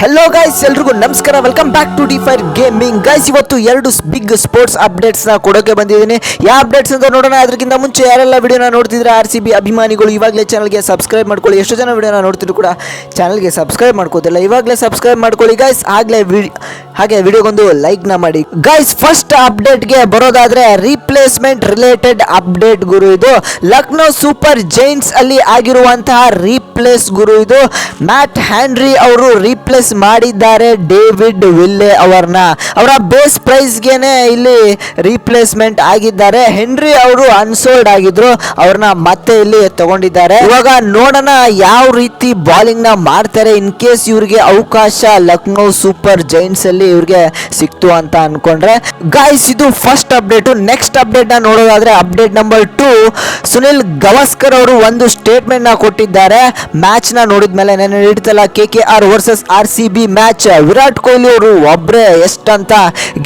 Hello guys ಎಲ್ರಿಗೂ ನಮಸ್ಕಾರ. Welcome back to the fire gaming guys ಇವತ್ತು ಎರಡು ಬಿಗ್ ಸ್ಪೋರ್ಟ್ಸ್ ಅಪ್ಡೇಟ್ಸ್ನ ಕೊಡೋಕೆ ಬಂದಿದ್ದೀನಿ. ಯಾವ ಅಪ್ಡೇಟ್ಸ್ ಅಂತ ನೋಡೋಣ. ಅದಕ್ಕಿಂತ ಮುಂಚೆ ಯಾರೆಲ್ಲ ವಿಡಿಯೋನ ನೋಡ್ತಿದ್ರೆ ಆರ್ ಸಿ ಬಿ ಅಭಿಮಾನಿಗಳು ಇವಾಗಲೇ ಚಾನಲ್ಗೆ ಸಬ್ಸ್ಕ್ರೈಬ್ ಮಾಡ್ಕೊಳ್ಳಿ. ಎಷ್ಟು ಜನ ವಿಡಿಯೋನ ನೋಡ್ತಿದ್ರು ಕೂಡ ಚಾನಲ್ಗೆ ಸಬ್ಸ್ಕ್ರೈಬ್ ಮಾಡ್ಕೋತಿಲ್ಲ. ಇವಾಗಲೇ ಸಬ್ಸ್ಕ್ರೈಬ್ ಮಾಡ್ಕೊಳ್ಳಿ ಗೈಸ್ ಆಗಲೇ ವಿ- ಹಾಗೆ ವಿಡಿಯೋಗೊಂದು ಲೈಕ್ನ ಮಾಡಿ. ಗೈಸ್ ಫಸ್ಟ್ ಅಪ್ಡೇಟ್ಗೆ ಬರೋದಾದ್ರೆ ರೀಪ್ಲೇಸ್ಮೆಂಟ್ ರಿಲೇಟೆಡ್ ಅಪ್ಡೇಟ್ ಗುರು ಇದು. ಲಕ್ನೋ ಸೂಪರ್ ಜೈಂಟ್ಸ್ ಅಲ್ಲಿ ಆಗಿರುವಂತಹ ರೀಪ್ಲೇಸ್ ಗುರು ಇದು. ಮ್ಯಾಟ್ ಹ್ಯಾಂಡ್ರಿ ಅವರು ರೀಪ್ಲೇಸ್ ಮಾಡಿದ್ದಾರೆ ಡೇವಿಡ್ ವಿಲ್ಲೆ ಅವರನ್ನ. ಅವರ ಬೇಸ್ ಪ್ರೈಸ್ಗೆನೆ ಇಲ್ಲಿ ರೀಪ್ಲೇಸ್ಮೆಂಟ್ ಆಗಿದ್ದಾರೆ. ಹೆನ್ರಿ ಅವರು ಅನ್ಸೋಲ್ಡ್ ಆಗಿದ್ರು. ಅವ್ರನ್ನ ಮತ್ತೆ ಇಲ್ಲಿ ತಗೊಂಡಿದ್ದಾರೆ. ಇವಾಗ ನೋಡೋಣ ಯಾವ ರೀತಿ ಬಾಲಿಂಗ್ನ ಮಾಡ್ತಾರೆ ಇನ್ ಕೇಸ್ ಇವರಿಗೆ ಅವಕಾಶ ಲಕ್ನೋ ಸೂಪರ್ ಜೈಂಟ್ಸ್ ಅಲ್ಲಿ. ಇವ್ರಿಗೆ ಸಿಕ್ತು ಅಂತ ಅನ್ಕೊಂಡ್ರೆ ಗಾಯ್ಸ್ ಇದು ಫಸ್ಟ್ ಅಪ್ಡೇಟ್ ನೆಕ್ಸ್ಟ್ ಅಪ್ಡೇಟ್ನ ನೋಡೋದಾದ್ರೆ update number two Sunil Gavaskar ಅವರು ಒಂದು ಸ್ಟೇಟ್ಮೆಂಟ್ನ ಕೊಟ್ಟಿದ್ದಾರೆ. ಮ್ಯಾಚ್ನ ನೋಡಿದ್ಮೇಲೆ ನೆನೆ ಹಿಡಿತಲ್ಲ K K R versus R C B match Virat Kohli ಅವರು ಒಬ್ರೆ ಎಷ್ಟಂತ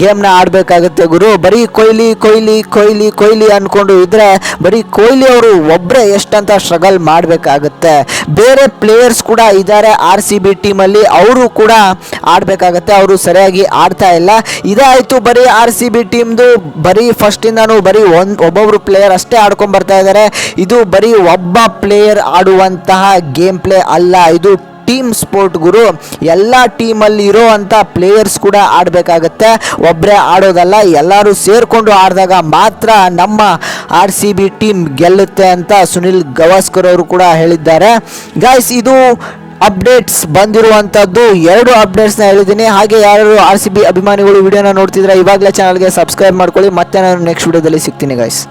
ಗೇಮ್ನ ಆಡ್ಬೇಕಾಗುತ್ತೆ ಗುರು. ಬರೀ ಕೊಹ್ಲಿ ಕೊಹ್ಲಿ ಕೊಹ್ಲಿ ಕೊಹ್ಲಿ ಅನ್ಕೊಂಡು ಇದ್ರೆ ಬರೀ ಕೊಹ್ಲಿ ಅವರು ಒಬ್ರೆ ಎಷ್ಟಂತ ಸ್ಟ್ರಗಲ್ ಮಾಡಬೇಕಾಗುತ್ತೆ. ಬೇರೆ ಪ್ಲೇಯರ್ಸ್ ಕೂಡ ಇದ್ದಾರೆ ಆರ್ ಸಿ ಬಿ ಟೀಮಲ್ಲಿ ಅವರು ಕೂಡ ಆಡಬೇಕಾಗತ್ತೆ. ಅವರು ಸರಿಯಾಗಿ ಆಡ್ತಾ ಇಲ್ಲ. ಇದಾಯ್ತು ಬರೀ ಆರ್ ಸಿ ಬಿ ಟೀಮ್ದು ಬರೀ ಫಸ್ಟಿಂದನೂ ಬರೀ ಒಂದು, ಒಬ್ಬೊಬ್ರು ಪ್ಲೇಯರ್ ಅಷ್ಟೇ ಆಡ್ಕೊಂಡ್ ಬರ್ತಾ ಇದ್ದಾರೆ. ಇದು ಬರೀ ಒಬ್ಬ ಪ್ಲೇಯರ್ ಆಡುವಂತಹ ಗೇಮ್ ಪ್ಲೇ ಅಲ್ಲ, ಇದು ಟೀಮ್ ಸ್ಪೋರ್ಟ್ ಗುರು. ಎಲ್ಲ ಟೀಮಲ್ಲಿ ಇರೋವಂಥ ಪ್ಲೇಯರ್ಸ್ ಕೂಡ ಆಡಬೇಕಾಗತ್ತೆ. ಒಬ್ಬರೇ ಆಡೋದಲ್ಲ, ಎಲ್ಲರೂ ಸೇರಿಕೊಂಡು ಆಡಿದಾಗ ಮಾತ್ರ ನಮ್ಮ ಆರ್ ಸಿ ಬಿ ಟೀಮ್ ಗೆಲ್ಲುತ್ತೆ ಅಂತ ಸುನಿಲ್ ಗವಾಸ್ಕರ್ ಅವರು ಕೂಡ ಹೇಳಿದ್ದಾರೆ. ಗಾಯ್ಸ್ ಇದು ಅಪ್ಡೇಟ್ಸ್ ಬಂದಿರುವಂಥದ್ದು ಎರಡು ಅಪ್ಡೇಟ್ಸ್ನ ಹೇಳಿದ್ದೀನಿ. ಹಾಗೆ ಯಾರು ಆರ್ ಸಿ ಬಿ ಅಭಿಮಾನಿಗಳು ವಿಡಿಯೋನ ನೋಡ್ತಿದ್ರೆ ಇವಾಗಲೇ ಚಾನಲ್ಗೆ ಸಬ್ಸ್ಕ್ರೈಬ್ ಮಾಡ್ಕೊಳ್ಳಿ. ಮತ್ತೆ ನಾನು ನೆಕ್ಸ್ಟ್ ವಿಡಿಯೋದಲ್ಲಿ ಸಿಗ್ತೀನಿ ಗಾಯ್ಸ್